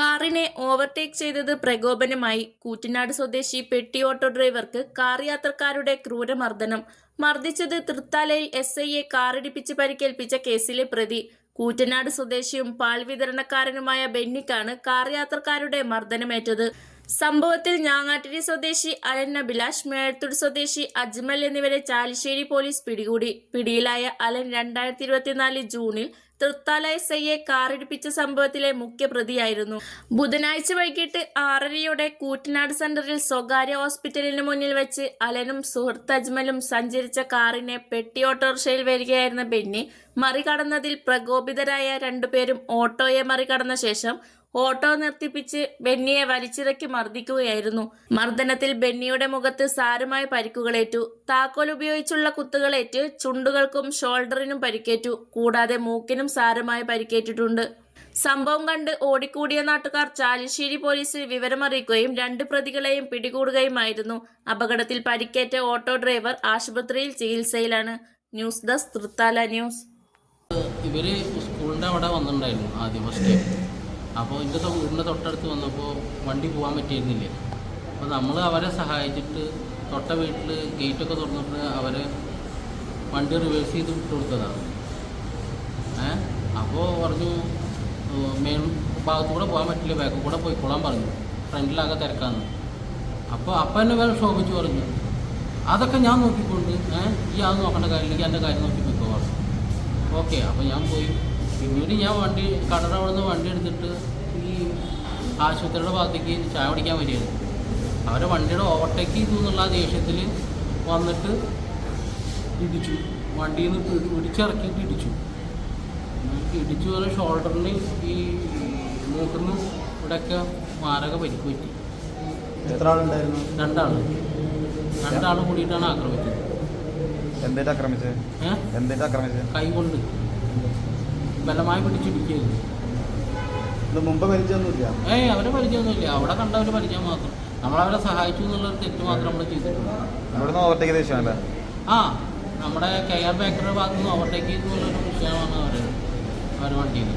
കാറിനെ ഓവർടേക്ക് ചെയ്തത് പ്രകോപനമായി. കൂറ്റനാട് സ്വദേശി പെട്ടി ഓട്ടോ ഡ്രൈവർക്ക് കാർ യാത്രക്കാരുടെ ക്രൂരമർദ്ദനം. മർദ്ദിച്ചത് തൃത്താലയിൽ എസ് ഐയെ കാറിടിപ്പിച്ച് പരിക്കേൽപ്പിച്ച കേസിലെ പ്രതി. കൂറ്റനാട് സ്വദേശിയും പാൽ വിതരണക്കാരനുമായ ബെന്നിക്കാണ് കാർ യാത്രക്കാരുടെ മർദ്ദനമേറ്റത്. സംഭവത്തിൽ ഞാങ്ങാട്ടിരി സ്വദേശി അലൻ അഭിലാഷ് മേഴത്തൂർ സ്വദേശി അജ്മൽ എന്നിവരെ ചാലിശ്ശേരി പോലീസ് പിടികൂടി. പിടിയിലായ അലൻ രണ്ടായിരത്തി ഇരുപത്തിനാല് ജൂണിൽ തൃത്താല എസ് കാറിടിപ്പിച്ച സംഭവത്തിലെ മുഖ്യ പ്രതിയായിരുന്നു. ബുധനാഴ്ച വൈകിട്ട് ആറരയോടെ കൂറ്റനാട് സെന്ററിൽ സ്വകാര്യ ഹോസ്പിറ്റലിന് മുന്നിൽ വെച്ച് അലനും സുഹൃത്ത് അജ്മലും സഞ്ചരിച്ച കാറിനെ പെട്ടി ഓട്ടോറിക്ഷയിൽ വരികയായിരുന്ന ബെന്നി മറികടന്നതിൽ പ്രകോപിതരായ രണ്ടുപേരും ഓട്ടോയെ മറികടന്ന ശേഷം ഓട്ടോ നിർത്തിപ്പിച്ച് ബെന്നിയെ വലിച്ചിറക്കി മർദ്ദിക്കുകയായിരുന്നു. മർദ്ദനത്തിൽ ബെന്നിയുടെ മുഖത്ത് സാരമായ പരിക്കുകളേറ്റു. താക്കോൽ ഉപയോഗിച്ചുള്ള കുത്തുകളേറ്റ് ചുണ്ടുകൾക്കും ഷോൾഡറിനും പരിക്കേറ്റു. കൂടാതെ മൂക്കിനും സാരമായി പരിക്കേറ്റിട്ടുണ്ട്. സംഭവം കണ്ട് ഓടിക്കൂടിയ നാട്ടുകാർ ചാലിശ്ശേരി പോലീസിൽ വിവരമറിയിക്കുകയും രണ്ട് പ്രതികളെയും പിടികൂടുകയുമായിരുന്നു. അപകടത്തിൽ പരിക്കേറ്റ ഓട്ടോ ഡ്രൈവർ ആശുപത്രിയിൽ ചികിത്സയിലാണ്. News desk Thrithala news. ഇവർ സ്കൂളിന്റെ അവിടെ വന്നിട്ടുണ്ടായിരുന്നു ആദ്യം ഫസ്റ്റ് അപ്പോൾ എന്റെ വീടിന്റെ തൊട്ടടുത്ത് വന്നപ്പോൾ വണ്ടി പോകാൻ പറ്റിയിരുന്നില്ല? അപ്പോൾ നമ്മൾ അവരെ സഹായിച്ചിട്ട് തൊട്ട വീട്ടിൽ ഗേറ്റൊക്കെ തുറന്നിട്ട് അവരെ വണ്ടി റിവേഴ്സ് ചെയ്ത് വിട്ടു കൊടുത്തതാണ് ഏ? അപ്പോൾ പറഞ്ഞു മെയിൻ ഭാഗത്തുകൂടെ പോകാൻ പറ്റില്ല ബാക്കിൽ കൂടെ പോയിക്കോളാൻ പറഞ്ഞു. ഫ്രണ്ടിലാകെ തിരക്കാന്ന്. അപ്പോൾ അപ്പം എന്നെ വേറെ ശോഭിച്ചു പറഞ്ഞു. അതൊക്കെ ഞാൻ നോക്കിക്കൊണ്ട് ഏഹ് ഈ അത് നോക്കേണ്ട കാര്യമില്ലെങ്കിൽ എന്റെ കാര്യം നോക്കി ഓക്കെ അപ്പോൾ ഞാൻ പോയി. പിന്നീട് ഞാൻ വണ്ടി കടറ അവിടെ നിന്ന് വണ്ടി എടുത്തിട്ട് ഈ ആശുപത്രിയുടെ ഭാഗത്തേക്ക് ചായ കുടിക്കാൻ വരികയായിരുന്നു അവരെ വണ്ടിയുടെ ഓവർടേക്ക് ചെയ്തു എന്നുള്ള ദേഷ്യത്തിൽ വന്നിട്ട് ഇടിച്ചു. വണ്ടിയിൽ നിന്ന് പിടി- പിടിച്ചിറക്കിയിട്ട് ഇടിച്ചു. ഇടിച്ചു പോലെ ഷോൾഡറിന് ഈ മൂക്കിന് ഇവിടെയൊക്കെ മാരക പരിക്ക് പറ്റി എത്ര ആളുണ്ടായിരുന്നു? രണ്ടാൾ രണ്ടാൾ കൂടിയിട്ടാണ് ആക്രമിച്ചത്. എന്തേറ്റ് ആക്രമിച്ചത് എന്തേറ്റ് ആക്രമിച്ചത് കൈ കൊണ്ട്. ബലമായി പിടിച്ചിടിക്കുകയായിരുന്നു ഇത് മുമ്പ് പരിചയമൊന്നുമില്ല. ഏയ് അവരെ പരിചയമൊന്നുമില്ല. അവിടെ കണ്ടവരെ പരിചയം മാത്രം. നമ്മളവരെ സഹായിച്ചു എന്നുള്ളൊരു തെറ്റ് മാത്രം നമ്മൾ ചെയ്തിട്ടുണ്ട്. ഇവിടുന്ന് ഓവർടേക്ക് ദേഷ്യമല്ലേ ആ നമ്മുടെ കെ ആർ ബേക്കറിയുടെ ഭാഗത്തുനിന്ന് ഓവർടേക്ക് ചെയ്തു എന്നുള്ളൊരു വിഷയമാണ് അവർ അവർ വണ്ടിയിൽ